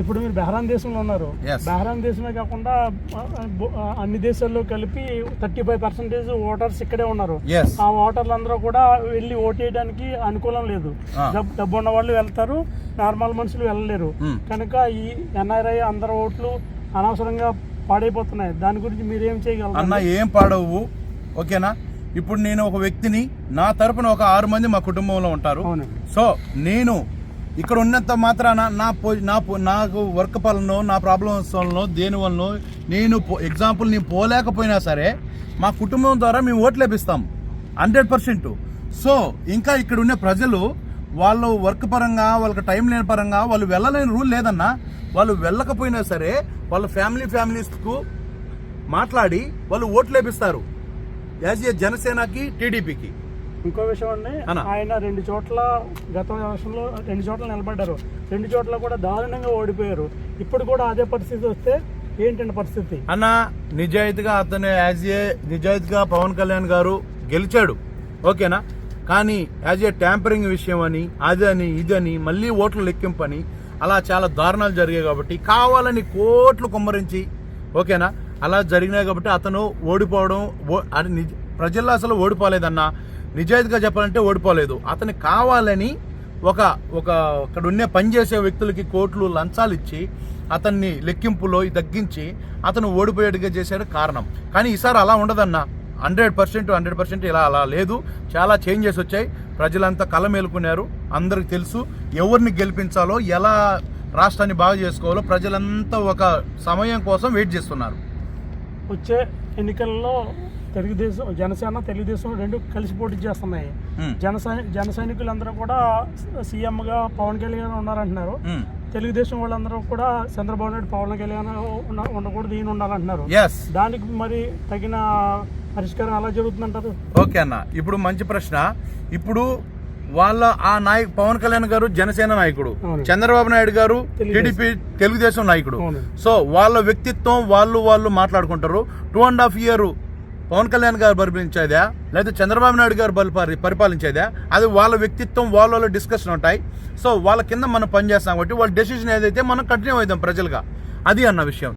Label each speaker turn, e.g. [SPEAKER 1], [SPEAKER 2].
[SPEAKER 1] ఇప్పుడు మీరు బెహ్రాన్ దేశంలో ఉన్నారు. బెహ్రాన్ దేశమే కాకుండా అన్ని దేశాల్లో కలిపి థర్టీ ఫైవ్ పర్సెంటేజ్ ఓటర్స్ ఇక్కడే ఉన్నారు. ఆ ఓటర్లు అందరూ కూడా వెళ్ళి ఓటేయడానికి అనుకూలం లేదు. డబ్బు ఉన్న వాళ్ళు వెళ్తారు నార్మల్ మనుషులు వెళ్ళలేరు.
[SPEAKER 2] Hmm.
[SPEAKER 1] కనుక ఈ ఎన్ఆర్ఐ అందరు ఓట్లు అనవసరంగా పాడైపోతున్నాయి. దాని గురించి మీరు ఏం చేయగలరు?
[SPEAKER 2] అన్న ఏం పాడవు. ఓకేనా? ఇప్పుడు నేను ఒక వ్యక్తిని నా తరపున ఒక ఆరు మంది మా కుటుంబంలో ఉంటారు. సో నేను ఇక్కడ ఉన్నంత మాత్రాన నా పో నా నాకు వర్క్ పనులను నా ప్రాబ్లమ్స్ వలన దేని వలన నేను ఎగ్జాంపుల్ నేను పోలేకపోయినా సరే మా కుటుంబం ద్వారా మేము ఓట్లు లభిస్తాం. హండ్రెడ్ పర్సెంట్ సో ఇంకా ఇక్కడ ఉన్న ప్రజలు వాళ్ళు వర్క్ పరంగా వాళ్ళకి టైం లేని పరంగా వాళ్ళు వెళ్ళలేని రూల్ లేదన్నా వాళ్ళు వెళ్ళకపోయినా సరే వాళ్ళ ఫ్యామిలీ ఫ్యామిలీస్కు మాట్లాడి వాళ్ళు ఓట్లు లభిస్తారు. యాజ్ ఏ జనసేనకి టీడీపీకి
[SPEAKER 1] ఇంకో విషయం అండి. ఆయన రెండు చోట్ల గత ఎలక్షన్లో రెండు చోట్ల నిలబడ్డారు. రెండు చోట్ల కూడా దారుణంగా ఓడిపోయారు. ఇప్పుడు కూడా అదే పరిస్థితి వస్తే ఏంటండి పరిస్థితి?
[SPEAKER 2] అన్న నిజాయితీగా అతను యాజ్ ఏ నిజాయితీగా పవన్ కళ్యాణ్ గారు గెలిచాడు. ఓకేనా? కానీ యాజ్ ఏ ట్యాంపరింగ్ విషయం అని అదని ఇదని మళ్ళీ ఓట్లు లెక్కింపని అలా చాలా దారుణాలు జరిగాయి కాబట్టి కావాలని కోట్లు కుమ్మరించి ఓకేనా? అలా జరిగినాయి కాబట్టి అతను ఓడిపోవడం ప్రజల్లో అసలు ఓడిపోలేదన్న. నిజాయితీగా చెప్పాలంటే ఓడిపోలేదు. అతను కావాలని ఒక ఒక అక్కడ ఉన్న పనిచేసే వ్యక్తులకి కోట్లు లంచాలు ఇచ్చి అతన్ని లెక్కింపులో తగ్గించి అతను ఓడిపోయేట్టుగా చేశాడు కారణం. కానీ ఈసారి అలా ఉండదన్న. హండ్రెడ్ పర్సెంట్ హండ్రెడ్ పర్సెంట్ ఇలా అలా లేదు. చాలా చేంజెస్ వచ్చాయి. ప్రజలంతా కళ మేలుకున్నారు. అందరికి తెలుసు ఎవరిని గెలిపించాలో ఎలా రాష్ట్రాన్ని బాగు చేసుకోవాలో. ప్రజలంతా ఒక సమయం కోసం వెయిట్ చేస్తున్నారు.
[SPEAKER 1] వచ్చే ఎన్నికల్లో తెలుగుదేశం జనసేన తెలుగుదేశం రెండు కలిసి పోటీ చేస్తున్నాయి. జన సైనికులందరూ కూడా సీఎంగా పవన్ కళ్యాణ్ ఉన్నారంటున్నారు. తెలుగుదేశం వాళ్ళందరూ కూడా చంద్రబాబు నాయుడు పవన్ కళ్యాణ్ ఉండకూడదు ఈయన ఉండాలంటున్నారు. దానికి మరి తగిన పరిష్కారం ఎలా జరుగుతుందంటారు?
[SPEAKER 2] ఓకే అన్న. ఇప్పుడు మంచి ప్రశ్న. ఇప్పుడు వాళ్ళ ఆ నాయక్ పవన్ కళ్యాణ్ గారు జనసేన నాయకుడు. చంద్రబాబు నాయుడు గారు. టీడీపీ తెలుగుదేశం నాయకుడు. సో వాళ్ళ వ్యక్తిత్వం వాళ్ళు వాళ్ళు మాట్లాడుకుంటారు. Two and half year Pawan Kalyan garu పరిపాలించేదా? లేదా చంద్రబాబు నాయుడు గారు పరిపాలి- పరిపాలించేదా? అది వాళ్ళ వ్యక్తిత్వం వాళ్ళ వాళ్ళ డిస్కషన్ ఉంటాయి. సో వాళ్ళ కింద మనం పనిచేస్తాం కాబట్టి వాళ్ళ డెసిషన్ ఏదైతే మనం కంటిన్యూ అవుతాం ప్రజలుగా. అది అన్న విషయం.